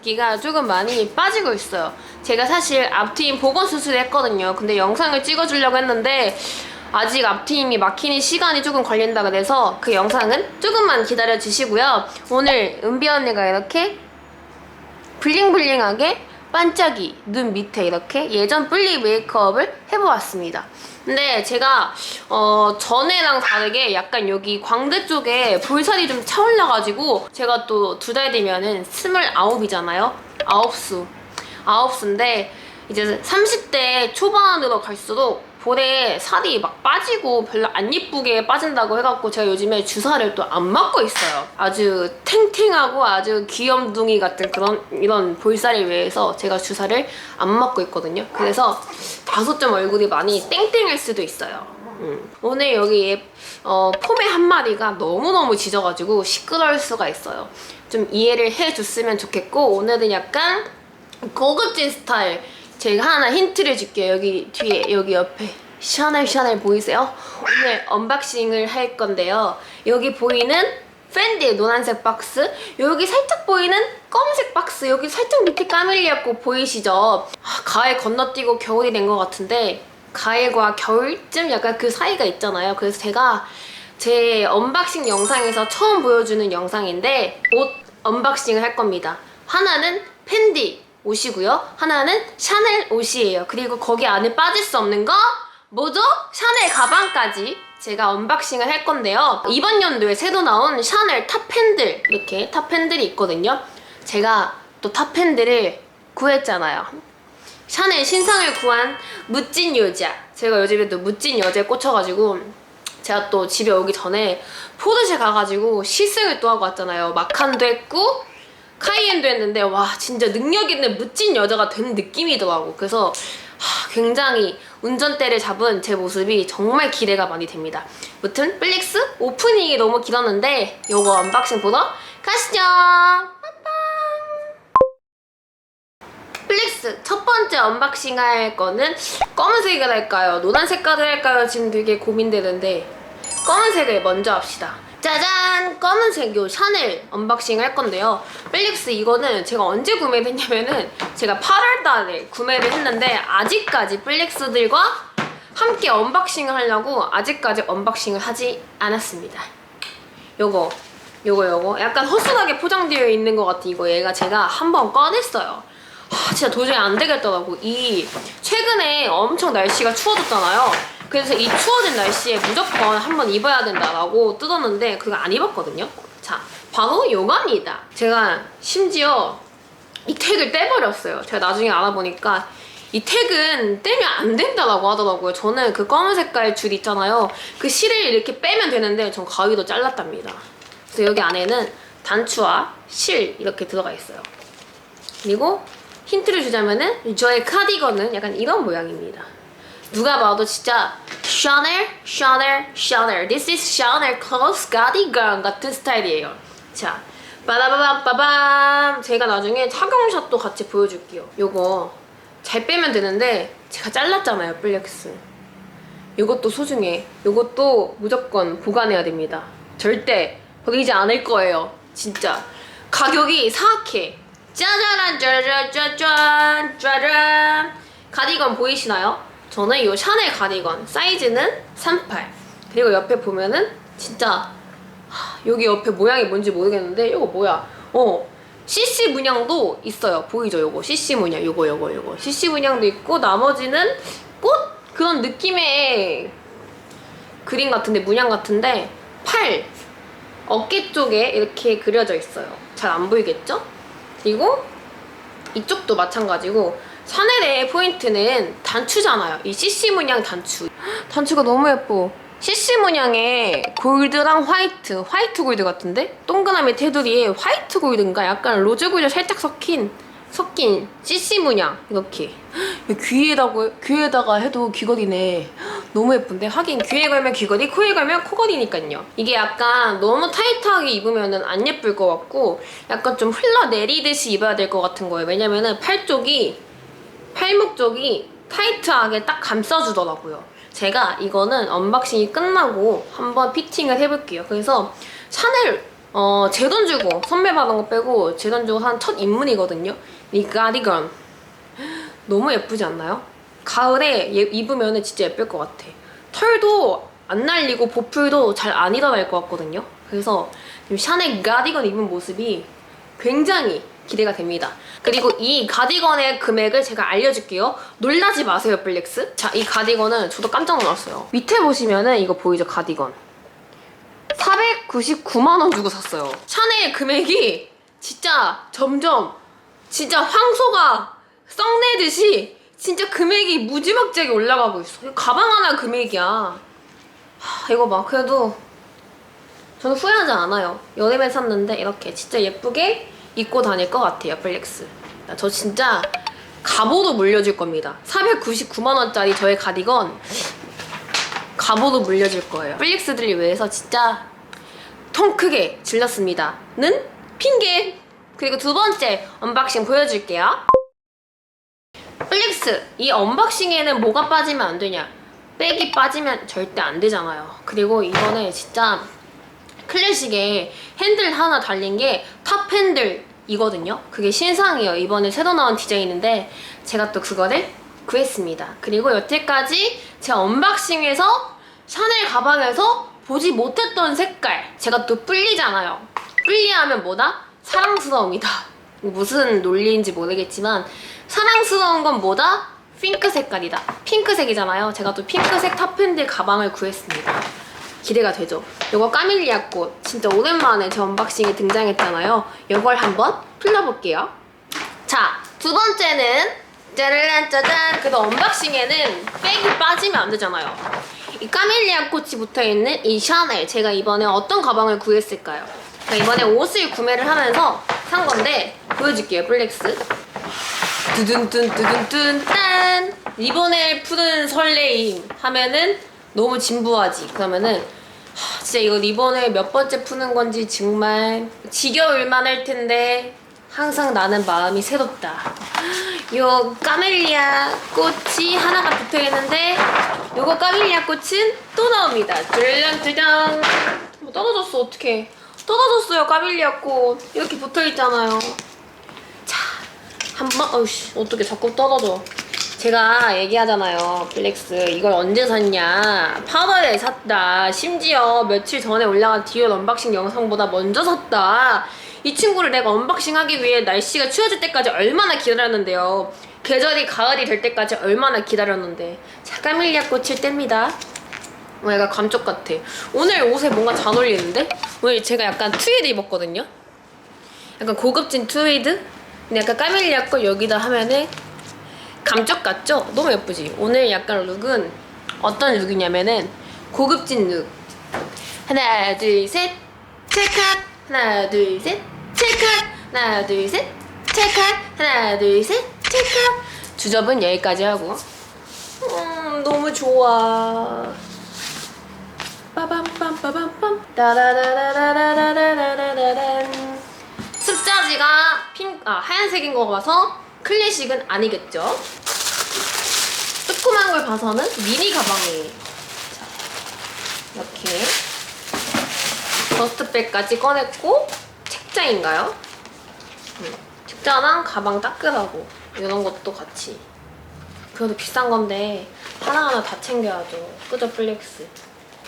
붓기가 조금 많이 빠지고 있어요. 제가 사실 앞트임 복원 수술을 했거든요. 근데 영상을 찍어주려고 했는데 아직 앞트임이 막히는 시간이 조금 걸린다 그래서 그 영상은 조금만 기다려 주시고요. 오늘 은비 언니가 이렇게 블링블링하게 반짝이 눈 밑에 이렇게 예전 뿔리 메이크업을 해보았습니다. 근데 제가 어 전에랑 다르게 약간 여기 광대 쪽에 볼살이 좀 차올라가지고 제가 또 두달 뒤면은 스물아홉이잖아요. 아홉 수. 아홉 수인데 이제 30대 초반으로 갈수록 볼에 살이 막 빠지고 별로 안 예쁘게 빠진다고 해갖고 제가 요즘에 주사를 또 안 맞고 있어요. 아주 탱탱하고 아주 귀염둥이 같은 그런 이런 볼살을 위해서 제가 주사를 안 맞고 있거든요. 그래서 다섯 점 얼굴이 많이 땡땡할 수도 있어요. 음. 오늘 여기 어, 폼의 한 마리가 너무너무 짖어가지고 시끄러울 수가 있어요. 좀 이해를 해줬으면 좋겠고 오늘은 약간 고급진 스타일 제가 하나 힌트를 줄게요. 여기 뒤에 여기 옆에. 샤넬 샤넬 보이세요? 오늘 언박싱을 할 건데요. 여기 보이는 팬디의 노란색 박스. 여기 살짝 보이는 검은색 박스. 여기 살짝 밑에 까밀리었고 보이시죠? 아, 가을 건너뛰고 겨울이 된 것 같은데 가을과 겨울쯤 약간 그 사이가 있잖아요. 그래서 제가 제 언박싱 영상에서 처음 보여주는 영상인데 옷 언박싱을 할 겁니다. 하나는 팬디 옷이고요. 하나는 샤넬 옷이에요. 그리고 거기 안에 빠질 수 없는 거 뭐죠? 샤넬 가방까지 제가 언박싱을 할 건데요. 이번 연도에 새로 나온 샤넬 탑팬들 이렇게 탑팬들이 있거든요. 제가 또 탑팬들을 구했잖아요. 샤넬 신상을 구한 무찐 여자. 제가 요즘에 또 무찐 여자에 꽂혀가지고 제가 또 집에 오기 전에 포르쉐 가가지고 시승을 또 하고 왔잖아요. 마칸도 했고 카이엔도 했는데 와 진짜 능력 있는 무찐 여자가 된 느낌이더라고. 그래서 하, 굉장히 운전대를 잡은 제 모습이 정말 기대가 많이 됩니다. 무튼 플릭스 오프닝이 너무 길었는데 요거 언박싱 보러 가시죠. 플릭스 첫 번째 언박싱 할 거는 검은색을 할까요? 노란 색깔을 할까요? 지금 되게 고민되는데 검은색을 먼저 합시다. 짜잔! 검은색 요 샤넬 언박싱 할 건데요. 플릭스 이거는 제가 언제 구매를 했냐면은 제가 8월 달에 구매를 했는데 아직까지 플릭스들과 함께 언박싱을 하려고 아직까지 언박싱을 하지 않았습니다. 요거 요거 요거 약간 허술하게 포장되어 있는 것 같은 이거 얘가 제가 한번 꺼냈어요. 하, 진짜 도저히 안 되겠더라고. 이 최근에 엄청 날씨가 추워졌잖아요. 그래서 이 추워진 날씨에 무조건 한번 입어야 된다라고 뜯었는데 그거 안 입었거든요. 자, 바로 요건이다. 제가 심지어 이 택을 떼버렸어요. 제가 나중에 알아보니까 이 택은 떼면 안 된다라고 하더라고요. 저는 그 검은 색깔 줄 있잖아요. 그 실을 이렇게 빼면 되는데 전 가위도 잘랐답니다. 그래서 여기 안에는 단추와 실 이렇게 들어가 있어요. 그리고 힌트를 주자면은 저의 카디건은 약간 이런 모양입니다. 누가 봐도 진짜 샤넬, 샤넬, 샤넬. This is Chanel clothes cardigan 같은 스타일이에요. 자, 빠바바밤 제가 나중에 착용샷도 같이 보여줄게요. 요거 잘 빼면 되는데 제가 잘랐잖아요, 플렉스. 요것도 소중해. 요것도 무조건 보관해야 됩니다. 절대 버리지 않을 거예요. 진짜. 가격이 사악해. 짜자란 짜자자잔 짜잔 가디건 보이시나요? 저는 이 샤넬 가디건 사이즈는 38 그리고 옆에 보면은 진짜 하, 여기 옆에 모양이 뭔지 모르겠는데 이거 뭐야? 어 CC 문양도 있어요. 보이죠? 요거? CC 문양. 요거 요거 요거. CC 문양도 있고 나머지는 꽃? 그런 느낌의 그림 같은데 문양 같은데 팔. 어깨 쪽에 이렇게 그려져 있어요. 잘 안 보이겠죠? 그리고 이쪽도 마찬가지고 샤넬의 포인트는 단추잖아요. 이 CC 문양 단추. 단추가 너무 예뻐. CC 문양의 골드랑 화이트, 화이트 골드 같은데? 동그라미 테두리에 화이트 골드인가? 약간 로즈 골드 살짝 섞인 섞인 CC 문양 이렇게 귀에다가 귀에다가 해도 귀걸이네 너무 예쁜데 하긴 귀에 걸면 귀걸이 코에 걸면 코걸이니까요 이게 약간 너무 타이트하게 입으면은 안 예쁠 것 같고 약간 좀 흘러내리듯이 입어야 될 것 같은 거예요 왜냐면은 팔 쪽이 팔목 쪽이 타이트하게 딱 감싸주더라고요 제가 이거는 언박싱이 끝나고 한번 피팅을 해볼게요 그래서 샤넬 어, 제 돈 주고 선물 받은 거 빼고 제 돈 주고 한첫 입문이거든요. 이 가디건 너무 예쁘지 않나요? 가을에 얘- 입으면 진짜 예쁠 것 같아. 털도 안 날리고 보풀도 잘 안 일어날 것 같거든요. 그래서 지금 샤넬 가디건 입은 모습이 굉장히 기대가 됩니다. 그리고 이 가디건의 금액을 제가 알려줄게요. 놀라지 마세요, 블랙스. 자, 이 가디건은 저도 깜짝 놀랐어요. 밑에 보시면은 이거 보이죠, 가디건. 499만 원 주고 샀어요. 샤넬 금액이 진짜 점점 진짜 황소가 썩내듯이 진짜 금액이 무지막지하게 올라가고 있어. 가방 하나 금액이야. 하, 이거 봐. 그래도 저는 후회하지 않아요. 여름에 샀는데 이렇게 진짜 예쁘게 입고 다닐 것 같아요, 플렉스. 야, 저 진짜 갑오도 물려줄 겁니다. 499만 원짜리 저의 가디건 갑오도 물려줄 거예요. 플렉스들을 위해서 진짜 통 크게 질렀습니다. 는 핑계. 그리고 두 번째 언박싱 보여줄게요. 플렉스 이 언박싱에는 뭐가 빠지면 안 되냐? 백이 빠지면 절대 안 되잖아요. 그리고 이번에 진짜 클래식에 핸들 하나 달린 게 탑 핸들 이거든요. 그게 신상이에요. 이번에 새로 나온 디자인인데 제가 또 그거를 구했습니다. 그리고 여태까지 제 언박싱에서 샤넬 가방에서 보지 못했던 색깔 제가 또 뿔리잖아요. 뿔리하면 뭐다? 사랑스러움이다. 무슨 논리인지 모르겠지만 사랑스러운 건 뭐다? 핑크 색깔이다. 핑크색이잖아요. 제가 또 핑크색 탑핸들 가방을 구했습니다. 기대가 되죠. 이거 까밀리아 꽃 진짜 오랜만에 제 언박싱에 등장했잖아요. 이걸 한번 풀러볼게요. 자, 두 번째는 짜르란 짜잔. 그래도 언박싱에는 백이 빠지면 안 되잖아요. 이 까밀리아 꽃이 붙어있는 이 샤넬 제가 이번에 어떤 가방을 구했을까요? 제가 이번에 옷을 구매를 하면서 산 건데 보여줄게요, 블랙스. 두둔둔 두둔둔 딴 이번에 푸는 설레임 하면은 너무 진부하지. 그러면은 하, 진짜 이거 이번에 몇 번째 푸는 건지 정말 지겨울만 할 텐데 항상 나는 마음이 새롭다. 요 까멜리아 꽃이 하나가 붙어 있는데 요거 까멜리아 꽃은 또 나옵니다. 뚜렁뚜렁 뭐 떨어졌어 어떡해. 떨어졌어요 까멜리아 꽃. 이렇게 붙어 있잖아요. 한번 어우씨 어떻게 자꾸 떨어져 제가 얘기하잖아요. 블랙스 이걸 언제 샀냐? 8월에 샀다. 심지어 며칠 전에 올라간 디올 언박싱 영상보다 먼저 샀다. 이 친구를 내가 언박싱 하기 위해 날씨가 추워질 때까지 얼마나 기다렸는데요? 계절이 가을이 될 때까지 얼마나 기다렸는데? 자 까밀리아 꽃일 때입니다. 어, 얘가 감쪽 같아. 오늘 옷에 뭔가 잘 어울리는데? 오늘 제가 약간 트위드 입었거든요? 약간 고급진 트위드? 근데 약간 까밀리아 거 여기다 하면은 감쪽 같죠? 너무 예쁘지? 오늘 약간 룩은 어떤 룩이냐면은 고급진 룩. 하나 둘셋 찰칵. 하나 둘셋 찰칵. 하나 둘셋 찰칵. 하나 둘셋 찰칵. 주접은 여기까지 하고. 음 너무 좋아. 빠밤빰빠밤빰. 따라라라라라라라라란. 습자지가 핑, 아, 하얀색인 거 봐서 클래식은 아니겠죠? 조그만 걸 봐서는 미니 가방이에요. 자, 이렇게 더스트백까지 꺼냈고 책자인가요? 음, 책자랑 가방 따끈하고 이런 것도 같이 그래도 비싼 건데 하나하나 다 챙겨야죠. 그죠 플렉스.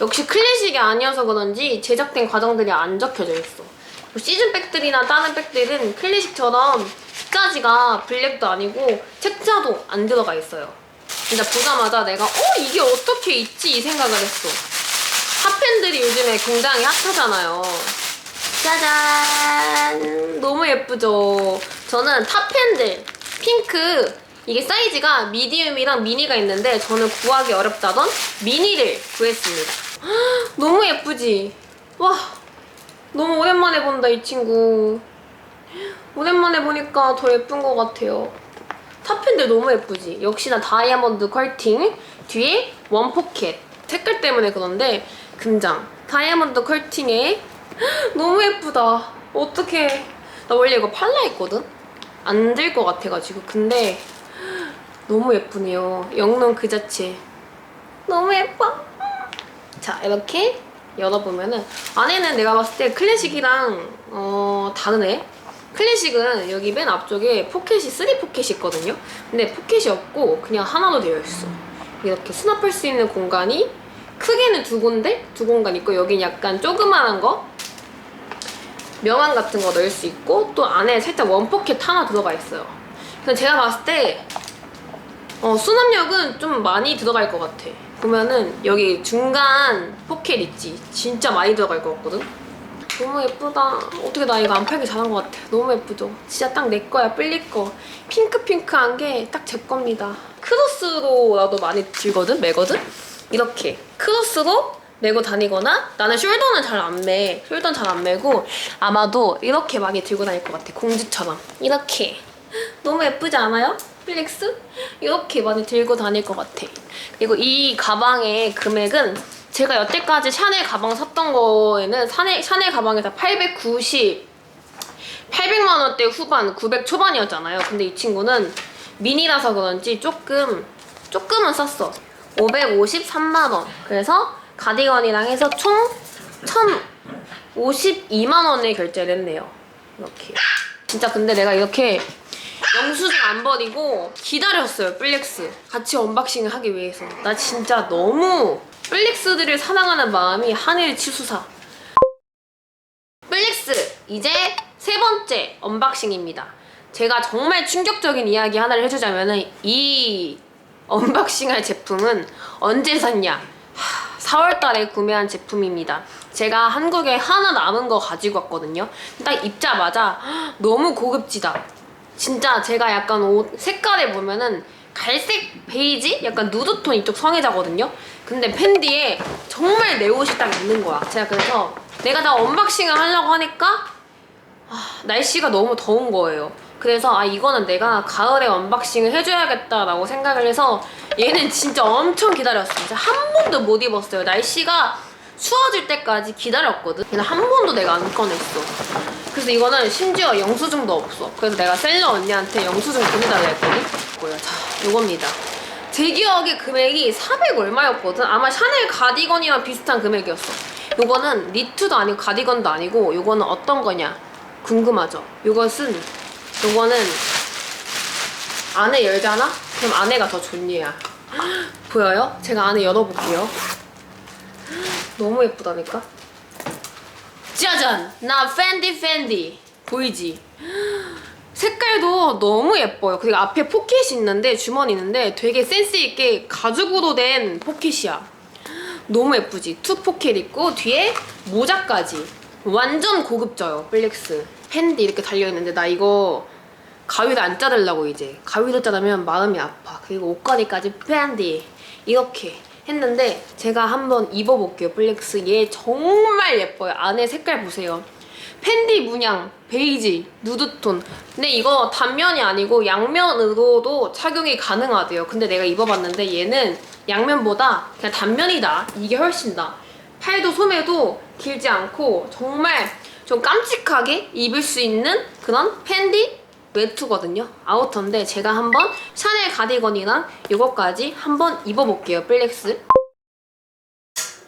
역시 클래식이 아니어서 그런지 제작된 과정들이 안 적혀져 있어. 뭐 시즌백들이나 다른 백들은 클래식처럼 숫자지가 블랙도 아니고 책자도 안 들어가 있어요. 진짜 보자마자 내가 어 이게 어떻게 있지 이 생각을 했어. 핫팬들이 요즘에 굉장히 핫하잖아요. 짜잔 너무 예쁘죠. 저는 탑팬들 핑크 이게 사이즈가 미디움이랑 미니가 있는데 저는 구하기 어렵다던 미니를 구했습니다. 헉, 너무 예쁘지? 와 너무 오랜만에 본다 이 친구 오랜만에 보니까 더 예쁜 것 같아요 탑팬들 너무 예쁘지? 역시나 다이아몬드 컬팅 뒤에 원 포켓. 색깔 때문에 그런데 금장. 다이아몬드 컬팅에 헉, 너무 예쁘다. 어떡해. 나 원래 이거 팔라 했거든? 안 될 것 같아가지고. 근데 헉, 너무 예쁘네요. 영롱 그 자체. 너무 예뻐. 자 이렇게 열어보면은 안에는 내가 봤을 때 클래식이랑 어 다르네. 클래식은 여기 맨 앞쪽에 포켓이 3 포켓이 있거든요. 근데 포켓이 없고 그냥 하나로 되어 있어. 이렇게 수납할 수 있는 공간이 크게는 두 군데 두 공간 있고 여긴 약간 조그만한 거 명함 같은 거 넣을 수 있고 또 안에 살짝 원 포켓 하나 들어가 있어요. 근데 제가 봤을 때 어, 수납력은 좀 많이 들어갈 것 같아. 보면은 여기 중간 포켓 있지? 진짜 많이 들어갈 것 같거든? 너무 예쁘다. 어떻게 나 이거 안 팔기 잘한 것 같아. 너무 예쁘죠? 진짜 딱 내 거야, 뿔릴 거. 핑크핑크한 게 딱 제 겁니다. 크로스로 나도 많이 들거든? 매거든? 이렇게. 크로스로 메고 다니거나 나는 숄더는 잘 안 매. 숄더는 잘안 매고 아마도 이렇게 많이 들고 다닐 것 같아. 공주처럼. 이렇게. 너무 예쁘지 않아요? 필릭스? 이렇게 많이 들고 다닐 것 같아. 그리고 이 가방의 금액은 제가 여태까지 샤넬 가방 샀던 거에는 샤넬, 샤넬 가방에서 890, 800만 원대 후반, 900 초반이었잖아요. 근데 이 친구는 미니라서 그런지 조금, 조금은 쌌어. 553만 원. 그래서 가디건이랑 해서 총 1,052만 원에 결제를 했네요. 이렇게. 진짜 근데 내가 이렇게 영수증 안 버리고 기다렸어요 플렉스 같이 언박싱을 하기 위해서 나 진짜 너무 플렉스들을 사랑하는 마음이 하늘 치수사 플렉스 이제 세 번째 언박싱입니다 제가 정말 충격적인 이야기 하나를 해주자면은 이 언박싱할 제품은 언제 샀냐 4월달에 구매한 제품입니다. 제가 한국에 하나 남은 거 가지고 왔거든요. 딱 입자마자 너무 고급지다. 진짜 제가 약간 옷 색깔에 보면은 갈색 베이지? 약간 누드톤 이쪽 성애자거든요. 근데 팬디에 정말 내 옷이 딱 있는 거야. 제가 그래서 내가 다 언박싱을 하려고 하니까 아, 날씨가 너무 더운 거예요. 그래서 아 이거는 내가 가을에 언박싱을 해줘야겠다라고 생각을 해서 얘는 진짜 엄청 기다렸어. 진짜 한 번도 못 입었어요. 날씨가 추워질 때까지 기다렸거든. 근데 한 번도 내가 안 꺼냈어. 그래서 이거는 심지어 영수증도 없어. 그래서 내가 셀러 언니한테 영수증 보내달라 했거든. 뭐야, 자, 요겁니다. 제 기억에 금액이 400 얼마였거든. 아마 샤넬 가디건이랑 비슷한 금액이었어. 요거는 니트도 아니고 가디건도 아니고 요거는 어떤 거냐 궁금하죠. 요것은 요거는 안에 열잖아? 그럼 안에가 더 존예야. 보여요? 제가 안에 열어볼게요. 너무 예쁘다니까? 짜잔! 나 팬디 팬디. 보이지? 색깔도 너무 예뻐요. 그리고 앞에 포켓이 있는데, 주머니 있는데 되게 센스 있게 가죽으로 된 포켓이야. 너무 예쁘지? 투 포켓 있고, 뒤에 모자까지. 완전 고급져요, 플렉스. 팬디 이렇게 달려있는데, 나 이거 가위도 안 자르려고 이제. 가위로 자르면 마음이 아파. 그리고 옷걸이까지 팬디. 이렇게 했는데, 제가 한번 입어볼게요, 플렉스. 얘 정말 예뻐요. 안에 색깔 보세요. 팬디 문양, 베이지, 누드톤. 근데 이거 단면이 아니고 양면으로도 착용이 가능하대요. 근데 내가 입어봤는데 얘는 양면보다 그냥 단면이다. 이게 훨씬 나. 팔도 소매도 길지 않고 정말 좀 깜찍하게 입을 수 있는 그런 팬디 외투거든요. 아우터인데 제가 한번 샤넬 가디건이랑 이것까지 한번 입어볼게요. 플렉스.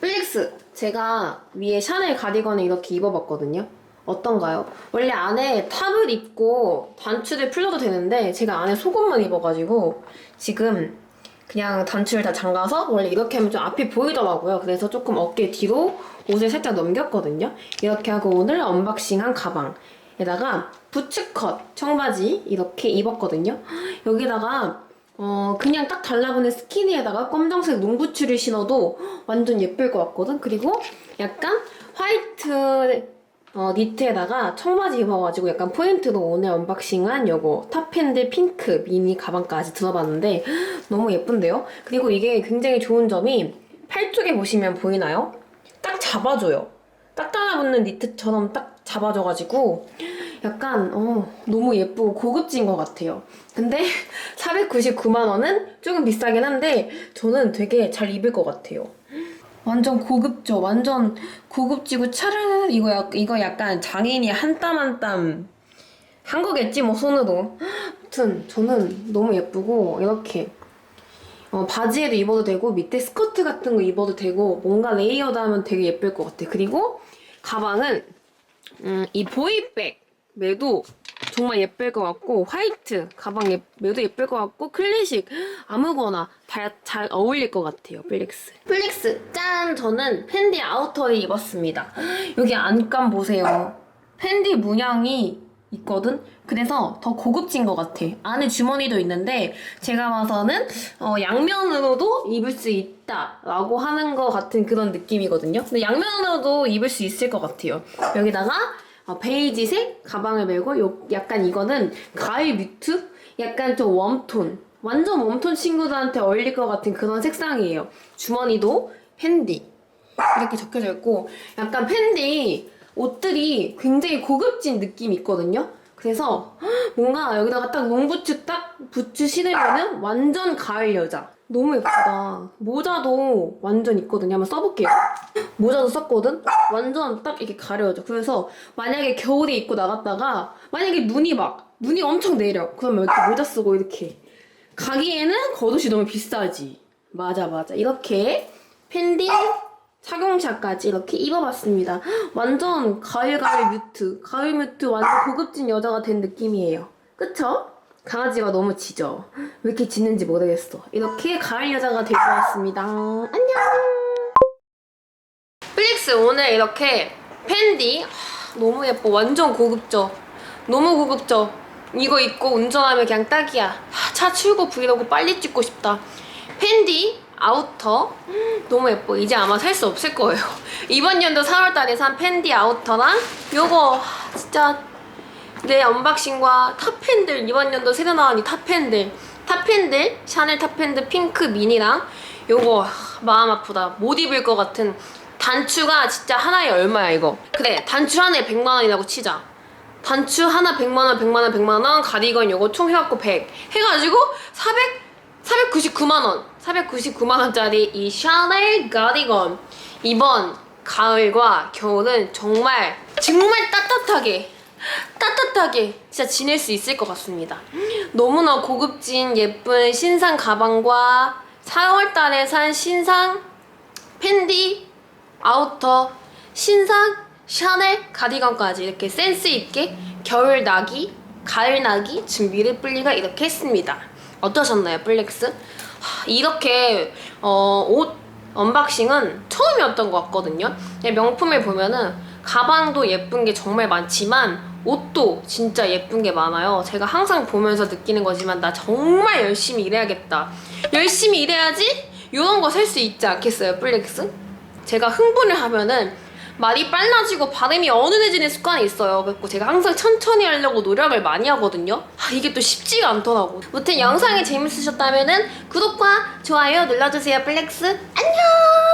플렉스. 제가 위에 샤넬 가디건을 이렇게 입어봤거든요. 어떤가요? 원래 안에 탑을 입고 단추를 풀려도 되는데 제가 안에 속옷만 입어가지고 지금 그냥 단추를 다 잠가서 원래 이렇게 하면 좀 앞이 보이더라고요. 그래서 조금 어깨 뒤로 옷을 살짝 넘겼거든요. 이렇게 하고 오늘 언박싱한 가방에다가 부츠컷 청바지 이렇게 입었거든요. 여기다가 어 그냥 딱 달라붙는 스키니에다가 검정색 농부츠를 신어도 완전 예쁠 것 같거든. 그리고 약간 화이트 어, 니트에다가 청바지 입어가지고 약간 포인트로 오늘 언박싱한 요거 탑핸드 핑크 미니 가방까지 들어봤는데 너무 예쁜데요? 그리고 이게 굉장히 좋은 점이 팔 쪽에 보시면 보이나요? 딱 잡아줘요. 딱 달라붙는 니트처럼 딱 잡아줘가지고 약간 어, 너무 예쁘고 고급진 것 같아요. 근데 499만 원은 조금 비싸긴 한데 저는 되게 잘 입을 것 같아요. 완전 고급져. 완전 고급지고 차르르 이거 약, 이거 약간 장인이 한 땀 한 땀 한 거겠지 뭐 손으로. 아무튼 저는 너무 예쁘고 이렇게 어, 바지에도 입어도 되고 밑에 스커트 같은 거 입어도 되고 뭔가 레이어드 하면 되게 예쁠 것 같아. 그리고 가방은 음, 이 보이백 매도 정말 예쁠 것 같고 화이트 가방 예, 매도 예쁠 것 같고 클래식 아무거나 다 잘 어울릴 것 같아요 플릭스. 플릭스 짠! 저는 팬디 아우터를 입었습니다. 여기 안감 보세요. 팬디 문양이 있거든? 그래서 더 고급진 것 같아. 안에 주머니도 있는데 제가 봐서는 어, 양면으로도 입을 수 있다라고 하는 것 같은 그런 느낌이거든요. 근데 양면으로도 입을 수 있을 것 같아요. 여기다가 어, 베이지색 가방을 메고 요, 약간 이거는 가을 뮤트? 약간 좀 웜톤. 완전 웜톤 친구들한테 어울릴 것 같은 그런 색상이에요. 주머니도 팬디. 이렇게 적혀져 있고 약간 팬디 옷들이 굉장히 고급진 느낌이 있거든요. 그래서 뭔가 여기다가 딱 롱부츠 딱 부츠 신으면은 완전 가을 여자. 너무 예쁘다. 모자도 완전 있거든요. 한번 써볼게요. 모자도 썼거든? 완전 딱 이렇게 가려져. 그래서 만약에 겨울에 입고 나갔다가 만약에 눈이 막 눈이 엄청 내려. 그러면 이렇게 모자 쓰고 이렇게 가기에는 겉옷이 너무 비싸지. 맞아 맞아. 이렇게 팬디 착용샷까지 이렇게 입어봤습니다. 완전 가을 가을 뮤트. 가을 뮤트 완전 고급진 여자가 된 느낌이에요. 그쵸? 강아지가 너무 짖어. 왜 이렇게 짖는지 모르겠어. 이렇게 가을 여자가 되고 왔습니다. 안녕! 플릭스 오늘 이렇게 팬디. 하, 너무 예뻐. 완전 고급져. 너무 고급져. 이거 입고 운전하면 그냥 딱이야. 하, 차 출고 브이로그 빨리 찍고 싶다. 팬디 아우터. 음, 너무 예뻐. 이제 아마 살 수 없을 거예요. 이번 연도 4월달에 산 팬디 아우터랑 요거. 하, 진짜 내 언박싱과 탑팬들 이번 연도 새로 나온 이 탑팬들. 탑팬들 샤넬 탑팬들 핑크 미니랑 요거 하, 마음 아프다. 못 입을 것 같은 단추가 진짜 하나에 얼마야 이거? 그래 단추 하나에 100만 원이라고 치자. 단추 하나 100만 원 100만 원 100만 원 가디건 요거 총 해갖고 100 해가지고 400 499만 원. 499만 원짜리 이 샤넬 가디건. 이번 가을과 겨울은 정말 정말 따뜻하게 따뜻하게 진짜 지낼 수 있을 것 같습니다. 너무나 고급진 예쁜 신상 가방과 4월달에 산 신상 팬디 아우터 신상 샤넬 가디건까지 이렇게 센스 있게 겨울 나기 가을 나기 준비를 플리가 이렇게 했습니다. 어떠셨나요? 하, 이렇게 어, 옷 언박싱은 처음이었던 것 같거든요. 명품을 보면은 가방도 예쁜 게 정말 많지만 옷도 진짜 예쁜 게 많아요. 제가 항상 보면서 느끼는 거지만 나 정말 열심히 일해야겠다. 열심히 일해야지 이런 거 살 수 있지 않겠어요, 플렉스? 제가 흥분을 하면은 말이 빨라지고 발음이 어눌해지는 습관이 있어요. 그래서 제가 항상 천천히 하려고 노력을 많이 하거든요. 아, 이게 또 쉽지가 않더라고. 무튼 영상이 재밌으셨다면은 구독과 좋아요 눌러주세요, 플렉스. 안녕!